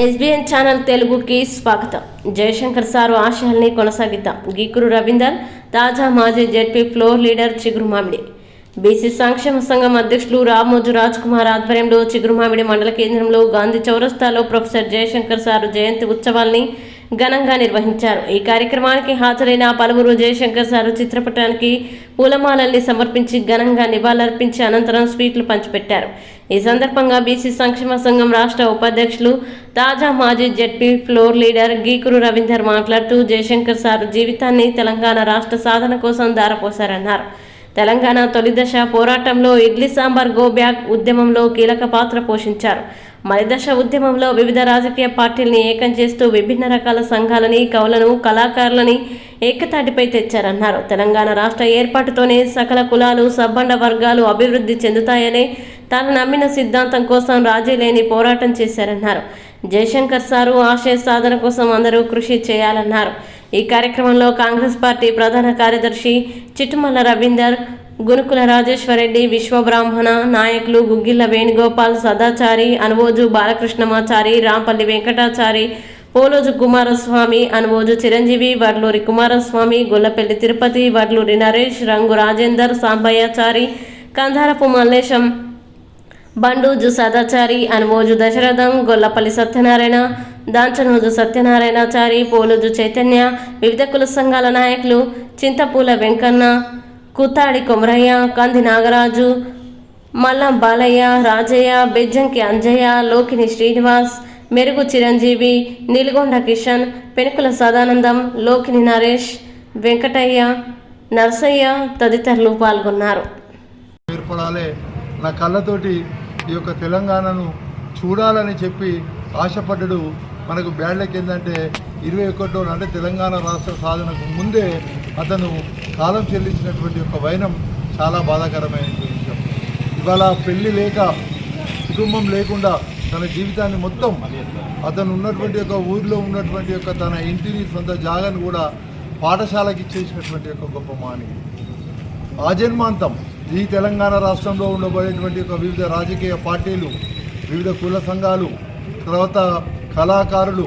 SBN channel తెలుగుకి స్వాగతం. Jayashankar sir ఆశయాల్ని కొనసాగిద్దాం. గీకురు రవీందర్ తాజా మాజీ ZP floor leader Chigurumamidi BC సంక్షేమ సంఘం అధ్యక్షులు రామోజు రాజ్ కుమార్ ఆధ్వర్యంలో చిగురుమామిడి మండల కేంద్రంలో గాంధీ చౌరస్తాలో ప్రొఫెసర్ జయశంకర్ సారు జయంతి ఉత్సవాల్ని ఘనంగా నిర్వహించారు. ఈ కార్యక్రమానికి హాజరైన పలువురు జయశంకర్ సారు చిత్రపటానికి పూలమాలల్ని సమర్పించి ఘనంగా నివాళులర్పించి అనంతరం స్వీట్లు పంచిపెట్టారు. ఈ సందర్భంగా బీసీ సంక్షేమ సంఘం రాష్ట్ర ఉపాధ్యక్షులు తాజా మాజీ ZP floor leader Geekuru Ravinder మాట్లాడుతూ జయశంకర్ సారు జీవితాన్ని తెలంగాణ రాష్ట్ర సాధన కోసం దారపోశారన్నారు తెలంగాణ తొలి దశ పోరాటంలో ఇడ్లీ సాంబార్ గో బ్యాక్ ఉద్యమంలో కీలక పాత్ర పోషించారు. మరి దశ ఉద్యమంలో వివిధ రాజకీయ పార్టీల్ని ఏకం చేస్తూ విభిన్న రకాల సంఘాలని కవులను కళాకారులని ఏకతాటిపై తెచ్చారన్నారు. తెలంగాణ రాష్ట్ర ఏర్పాటుతోనే సకల కులాలు సబ్బండ వర్గాలు అభివృద్ధి చెందుతాయనే తాను నమ్మిన సిద్ధాంతం కోసం రాజీ లేని పోరాటం చేశారన్నారు. జయశంకర్ సారు ఆశయ సాధన కోసం అందరూ కృషి చేయాలన్నారు. ఈ కార్యక్రమంలో కాంగ్రెస్ పార్టీ ప్రధాన కార్యదర్శి చిట్టుమల్ల రవీందర్ గునుకుల రాజేశ్వరరెడ్డి విశ్వబ్రాహ్మణ నాయకులు గుగ్గిళ్ళ వేణుగోపాల్ సదాచారి అనువోజు బాలకృష్ణమాచారి రాంపల్లి వెంకటాచారి పోలోజు కుమారస్వామి అనువోజు చిరంజీవి వడ్లూరి కుమారస్వామి గొల్లపల్లి తిరుపతి వడ్లూరి నరేష్ రంగు రాజేందర్ సాంబయ్యాచారి కంధారపు మల్లేశం బండూజు సదాచారి అనువోజు దశరథం గొల్లపల్లి సత్యనారాయణ దాంచనోజు సత్యనారాయణాచారి పోలోజు చైతన్య వివిధ కుల సంఘాల నాయకులు చింతపూల వెంకన్న కుతాడి కొమరయ్య కంది నాగరాజు మల్లం బాలయ్య రాజయ్య బెజ్జంకి అంజయ్య లోకిని శ్రీనివాస్ మెరుగు చిరంజీవి నిలుగొండ కిషన్ పెనుకుల సదానందం లోకిని నరేష్ వెంకటయ్య నర్సయ్య తదితరులు పాల్గొన్నారు. ఏర్పడాలి. నా కళ్ళతోటి ఈ యొక్క తెలంగాణను చూడాలని చెప్పి ఆశపడ్డడు. మనకు బ్యాడ్లకి ఏంటంటే ఇరవై ఒకటో అంటే తెలంగాణ రాష్ట్ర సాధనకు ముందే అతను కాలం చెల్లించినటువంటి ఒక వైనం చాలా బాధాకరమైన విషయం. ఇవాళ పెళ్ళి లేక కుటుంబం లేకుండా తన జీవితాన్ని మొత్తం అతను ఉన్నటువంటి ఒక ఊరిలో ఉన్నటువంటి యొక్క తన ఇంటిని సొంత జాగాను కూడా పాఠశాలకి ఇచ్చేసినటువంటి ఒక గొప్ప మాని. ఆజన్మాంతం ఈ తెలంగాణ రాష్ట్రంలో ఉండబడేటువంటి ఒక వివిధ రాజకీయ పార్టీలు వివిధ కుల సంఘాలు తర్వాత కళాకారులు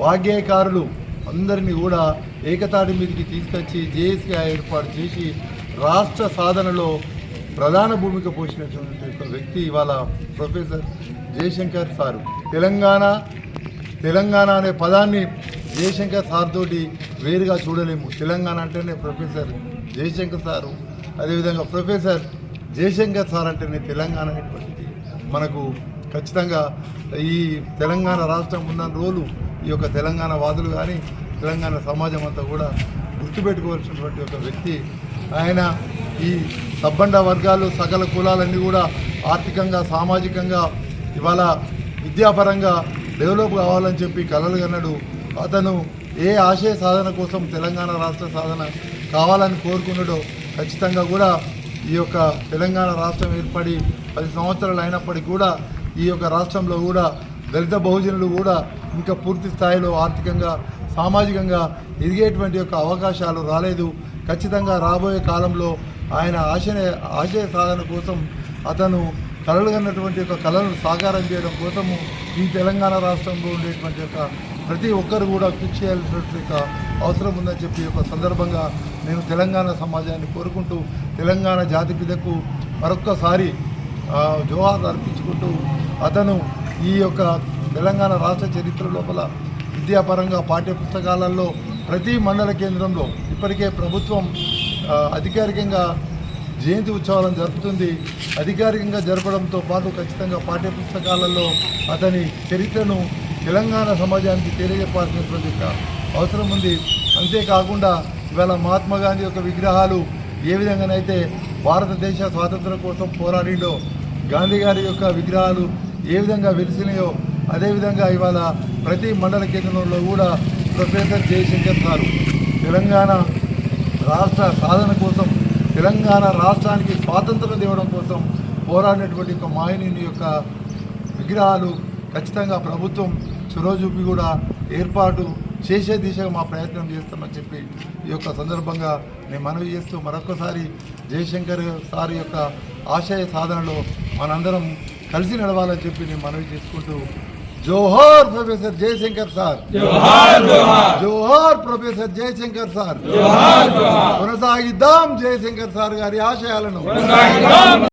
వాగ్గేయకారులు అందరినీ కూడా ఏకతాటి మీదకి తీసుకొచ్చి జేఏసీగా ఏర్పాటు చేసి రాష్ట్ర సాధనలో ప్రధాన భూమిక పోషించినటువంటి ఒక వ్యక్తి ఇవాళ ప్రొఫెసర్ జయశంకర్ సారు. తెలంగాణ తెలంగాణ అనే పదాన్ని జయశంకర్ సార్ తోటి వేరుగా చూడలేము. తెలంగాణ అంటేనే ప్రొఫెసర్ జయశంకర్ సారు. అదేవిధంగా ప్రొఫెసర్ జయశంకర్ సార్ అంటేనే తెలంగాణ అనేటువంటిది. మనకు ఖచ్చితంగా ఈ తెలంగాణ రాష్ట్రం ఉన్న రోజు ఈ యొక్క తెలంగాణ వాదులు కానీ తెలంగాణ సమాజం అంతా కూడా గుర్తుపెట్టుకోవాల్సినటువంటి ఒక వ్యక్తి. ఆయన ఈ సబ్బండ వర్గాలు సకల కులాలన్నీ కూడా ఆర్థికంగా సామాజికంగా ఇవాళ విద్యాపరంగా డెవలప్ కావాలని చెప్పి కలలు కన్నాడు. అతను ఏ ఆశయ సాధన కోసం తెలంగాణ రాష్ట్ర సాధన కావాలని కోరుకున్నాడో ఖచ్చితంగా కూడా ఈ యొక్క తెలంగాణ రాష్ట్రం ఏర్పడి పది సంవత్సరాలు అయినప్పటికీ కూడా ఈ యొక్క రాష్ట్రంలో కూడా దళిత బహుజనులు కూడా ఇంకా పూర్తి స్థాయిలో ఆర్థికంగా సామాజికంగా ఎదిగేటువంటి యొక్క అవకాశాలు రాలేదు. ఖచ్చితంగా రాబోయే కాలంలో ఆయన ఆశయ ఆశయ సాధన కోసం అతను కలలు కన్నటువంటి యొక్క కళలను సాకారం చేయడం కోసము ఈ తెలంగాణ రాష్ట్రంలో ఉండేటువంటి యొక్క ప్రతి ఒక్కరు కూడా కృషి చేయాల్సినటువంటి యొక్క అవసరం ఉందని చెప్పి ఒక సందర్భంగా నేను తెలంగాణ సమాజాన్ని కోరుకుంటూ తెలంగాణ జాతి పిదకు మరొక్కసారి జోహార్ అర్పించుకుంటూ అతను ఈ యొక్క తెలంగాణ రాష్ట్ర చరిత్ర లోపల విద్యాపరంగా పాఠ్యపుస్తకాలలో ప్రతి మండల కేంద్రంలో ఇప్పటికే ప్రభుత్వం అధికారికంగా జయంతి ఉత్సవాలను జరుపుతుంది. అధికారికంగా జరపడంతో పాటు ఖచ్చితంగా పాఠ్యపుస్తకాలలో అతని చరిత్రను తెలంగాణ సమాజానికి తెలియజెప్పాల్సినటువంటి అవసరం ఉంది. అంతేకాకుండా ఇవాళ మహాత్మా గాంధీ యొక్క విగ్రహాలు ఏ విధంగానైతే భారతదేశ స్వాతంత్రం కోసం పోరాడిండో గాంధీ గారి యొక్క విగ్రహాలు ఏ విధంగా వెలిసినాయో అదేవిధంగా ఇవాళ ప్రతి మండల కేంద్రంలో కూడా ప్రొఫెసర్ జయశంకర్ సారు తెలంగాణ రాష్ట్ర సాధన కోసం తెలంగాణ రాష్ట్రానికి స్వాతంత్రం ఇవ్వడం కోసం పోరాడినటువంటి ఒక మాయని యొక్క విగ్రహాలు ఖచ్చితంగా ప్రభుత్వం చొరవచూపి కూడా ఏర్పాటు చేసే దిశగా మా ప్రయత్నం చేస్తామని చెప్పి ఈ యొక్క సందర్భంగా నేను మనవి చేస్తూ మరొకసారి జయశంకర్ సార్ యొక్క ఆశయ సాధనలో మనందరం కలిసి నడవాలని చెప్పి నేను మనవి చేసుకుంటూ జోహార్ ప్రొఫెసర్ జయశంకర్ సార్. జోహార్ ప్రొఫెసర్ జయశంకర్ సార్. కొనసాగిద్దాం జయశంకర్ సార్ గారి ఆశయాలను.